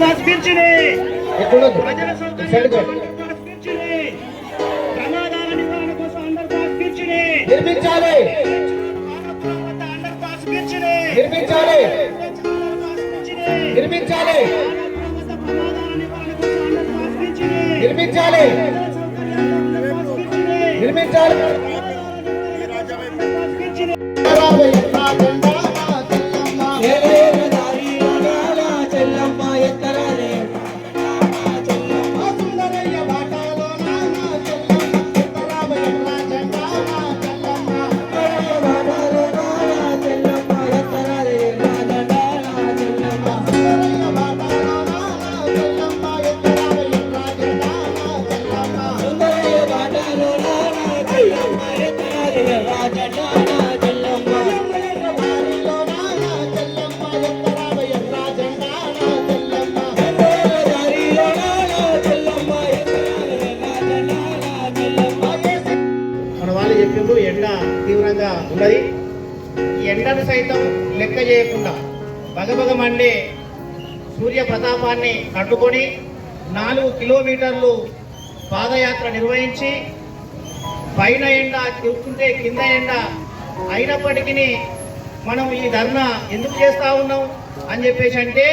సంస్కరించింది నిర్మించాలి. నిర్మించాలి. నిర్మించాలి. నిర్మించాలి. నిర్మించాలి. నిర్మించాలి చేయకుండా బగబగ సూర్య ప్రతాపాన్ని అడ్డుకొని నాలుగు కిలోమీటర్లు పాదయాత్ర నిర్వహించి పైన ఎండ చూస్తుంటే కింద ఎండ అయినప్పటికీ మనం ఈ ధర్నా ఎందుకు చేస్తూ ఉన్నాం అని చెప్పేసి అంటే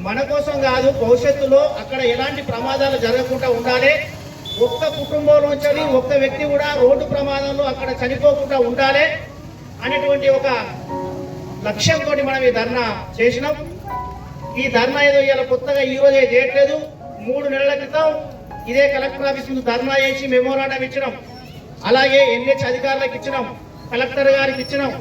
మన కోసం కాదు భవిష్యత్తులో అక్కడ ఎలాంటి ప్రమాదాలు జరగకుండా ఉండాలి. ఒక్క కుటుంబంలోంచి ఒక్క వ్యక్తి కూడా రోడ్డు ప్రమాదంలో అక్కడ చనిపోకుండా ఉండాలి అనేటువంటి ఒక లక్ష్యంతో మనం ఈ ధర్నా చేసినాం. ఈ ధర్నా ఏదో ఇలా కొత్తగా ఈ రోజే చేయట్లేదు. మూడు నెలల క్రితం ఇదే కలెక్టర్ ఆఫీస్ ముందు ధర్నా చేసి మెమోరాండం ఇచ్చినాం. అలాగే ఎన్హెచ్ అధికారులకు ఇచ్చినాం. కలెక్టర్ గారికి ఇచ్చినాం.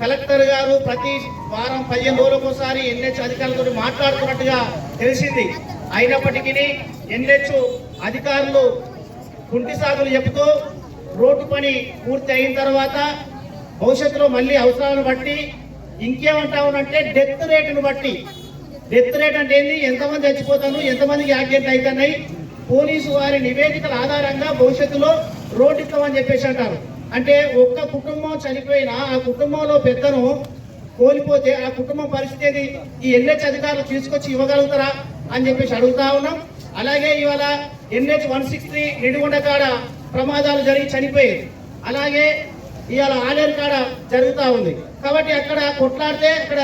కలెక్టర్ గారు ప్రతి వారం పదిహేను రోజులకు ఒకసారి ఎన్హెచ్ అధికారులతో మాట్లాడుతున్నట్టుగా తెలిసింది. అయినప్పటికీ ఎన్హెచ్ అధికారులు కుంటి సాగులు చెబుతూ రోడ్డు పని పూర్తి అయిన తర్వాత భవిష్యత్తులో మళ్ళీ అవసరాలను బట్టి ఇంకేమంటా ఉన్నంటే డెత్ రేటును బట్టి. డెత్ రేట్ అంటే ఏంది? ఎంతమంది చచ్చిపోతారు? ఎంతమందికి యాక్సిడెంట్ అవుతున్నాయి పోలీసు వారి నివేదికల ఆధారంగా భవిష్యత్తులో రోడ్డు ఇస్తామని చెప్పేసి అంటారు. అంటే ఒక్క కుటుంబం చనిపోయినా ఆ కుటుంబంలో పెద్దను కోల్పోతే ఆ కుటుంబం పరిస్థితి ఏది? ఈ ఎన్హెచ్ అధికారులు తీసుకొచ్చి ఇవ్వగలుగుతారా అని చెప్పేసి అడుగుతా ఉన్నాం. అలాగే ఇవాళ NH one six three Nidigonda కాడ ప్రమాదాలు జరిగి చనిపోయేది అలాగే ఇవాళ ఆలేరు కాడ జరుగుతూ ఉంది. కాబట్టి అక్కడ కొట్లాడితే అక్కడ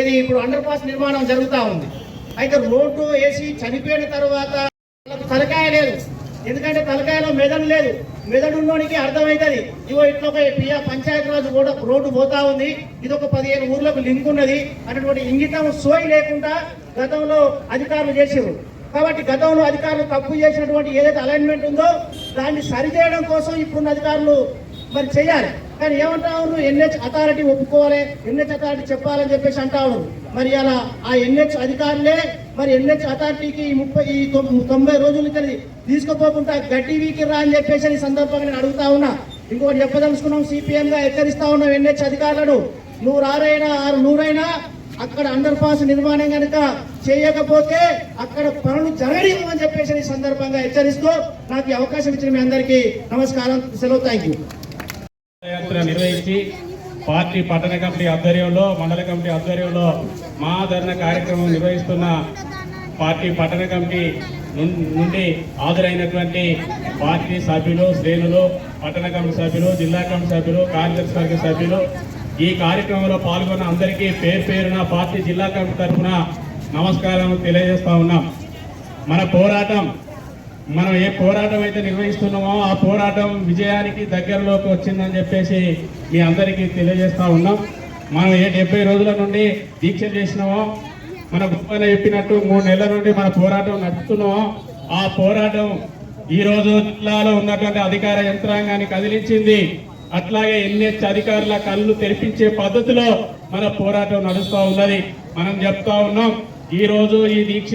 ఇది ఇప్పుడు అండర్ పాస్ నిర్మాణం జరుగుతూ ఉంది. అయితే రోడ్డు వేసి చనిపోయిన తర్వాత తలకాయ లేదు. ఎందుకంటే తలకాయలో మెదడు లేదు. మెదడు ఉన్నోనికి అర్థమవుతుంది ఇగో ఇట్లా ఒక పియ పంచాయతీ రాజు కూడా రోడ్డు పోతా ఉంది. ఇది ఒక పదిహేను ఊర్లకు లింక్ ఉన్నది. అన్నటువంటి ఇంగితం సోయి లేకుండా గతంలో అధికారులు చేసారు కాబట్టి గతంలో అధికారులు తప్పు చేసినటువంటి ఏదైతే అలైన్మెంట్ ఉందో దాన్ని సరిచేయడం కోసం ఇప్పుడున్న అధికారులు మరి చేయాలి కానీ ఏమంటావు ఎన్హెచ్ అథారిటీ ఒప్పుకోవాలి. ఎన్హెచ్ అథారిటీ చెప్పాలని చెప్పేసి అంటావు మరి అలా ఆ ఎన్హెచ్ అధికారులే మరి ఎన్హెచ్ అథారిటీకి ఈ ముప్పై ఈ తొంభై రోజుల నుంచి తీసుకుపోకుండా గట్టివీకి రా అని చెప్పేసి ఈ సందర్భంగా నేను అడుగుతా ఉన్నా. ఇంకోటి చెప్పదలుచుకున్నాం సిపిఎం గా హెచ్చరిస్తా ఉన్నాం ఎన్హెచ్ అధికారులను. నువ్వు ఆరు నూరైనా అక్కడ అండర్ పాస్ నిర్మాణం కనుక చేయకపోతే అక్కడ పనులు జరగడం అని చెప్పేసి ఈ సందర్భంగా హెచ్చరిస్తూ నాకు అవకాశం ఇచ్చిన మీ అందరికీ నమస్కారం సెలవు థ్యాంక్ యూ నిర్వహించి పార్టీ పట్టణ కమిటీ ఆధ్వర్యంలో మండల కమిటీ ఆధ్వర్యంలో మహాధరణ కార్యక్రమం నిర్వహిస్తున్న పార్టీ పట్టణ కమిటీ నుండి హాజరైనటువంటి పార్టీ సభ్యులు శ్రేణులు పట్టణ కమిటీ సభ్యులు జిల్లా కమిటీ సభ్యులు కార్యదర్శి వర్గ సభ్యులు ఈ కార్యక్రమంలో పాల్గొన్న అందరికీ పేరు పేరున పార్టీ జిల్లా కమిటీ తరఫున నమస్కారం తెలియజేస్తా ఉన్నాం. మన పోరాటం మనం ఏ పోరాటం అయితే నిర్వహిస్తున్నామో ఆ పోరాటం విజయానికి దగ్గరలోకి వచ్చిందని చెప్పేసి మీ అందరికీ తెలియజేస్తా ఉన్నాం. మనం ఏ డెబ్బై రోజుల నుండి దీక్ష చేసినామో మన గొప్పన చెప్పినట్టు మూడు నెలల నుండి మన పోరాటం నడుపుతున్నామో ఆ పోరాటం ఈ రోజు జిల్లాలో ఉన్నటువంటి అధికార యంత్రాంగాన్ని కదిలించింది. అట్లాగే ఎన్హెచ్ అధికారుల కళ్ళు తెరిపించే పద్ధతిలో మన పోరాటం నడుస్తూ ఉన్నది. మనం చెప్తా ఉన్నాం ఈ రోజు ఈ దీక్ష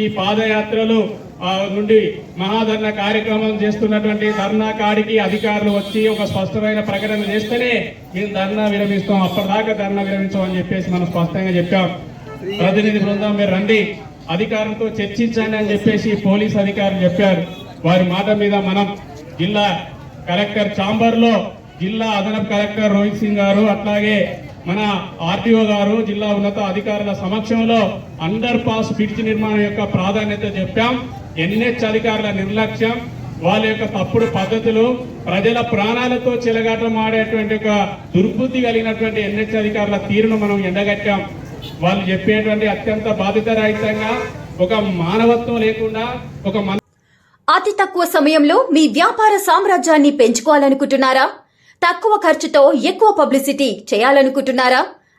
ఈ పాదయాత్రలు నుండి మహాధర్ణ కార్యక్రమం చేస్తున్నటువంటి ధర్నా కాడికి అధికారులు వచ్చి ఒక స్పష్టమైన ప్రకటన చేస్తేనే మేము ధర్నా విరమిస్తాం అప్పటిదాకా ధర్నా విరమించామని చెప్పేసి మనం స్పష్టంగా చెప్పాం. ప్రతినిధి బృందం మీరు రండి. అధికారులతో చర్చించండి అని చెప్పేసి పోలీస్ అధికారులు చెప్పారు. వారి మాట మీద మనం జిల్లా కలెక్టర్ చాంబర్లో జిల్లా అదనపు కలెక్టర్ రోహిత్ సింగ్ గారు అట్లాగే మన ఆర్టీఓ గారు జిల్లా ఉన్నత అధికారుల సమక్షంలో అండర్ పాస్ బ్రిడ్జ్ నిర్మాణం యొక్క ప్రాధాన్యత చెప్పాం. ఎన్హెచ్ అధికారుల నిర్లక్ష్యం వాళ్ళ యొక్క తప్పుడు పద్ధతులు ప్రజల ప్రాణాలతో చెలగాటం ఆడేటువంటి ఒక దుర్బుద్ధి కలిగినటువంటి ఎన్హెచ్ అధికారుల తీరును మనం ఎండగట్టాం. వాళ్ళు చెప్పేటువంటి అత్యంత బాధితరహితంగా ఒక మానవత్వం లేకుండా ఒక అతి తక్కువ సమయంలో మీ వ్యాపార సామ్రాజ్యాన్ని పెంచుకోవాలనుకుంటున్నారా? తక్కువ ఖర్చుతో ఎక్కువ పబ్లిసిటీ చేయాలనుకుంటున్నారా?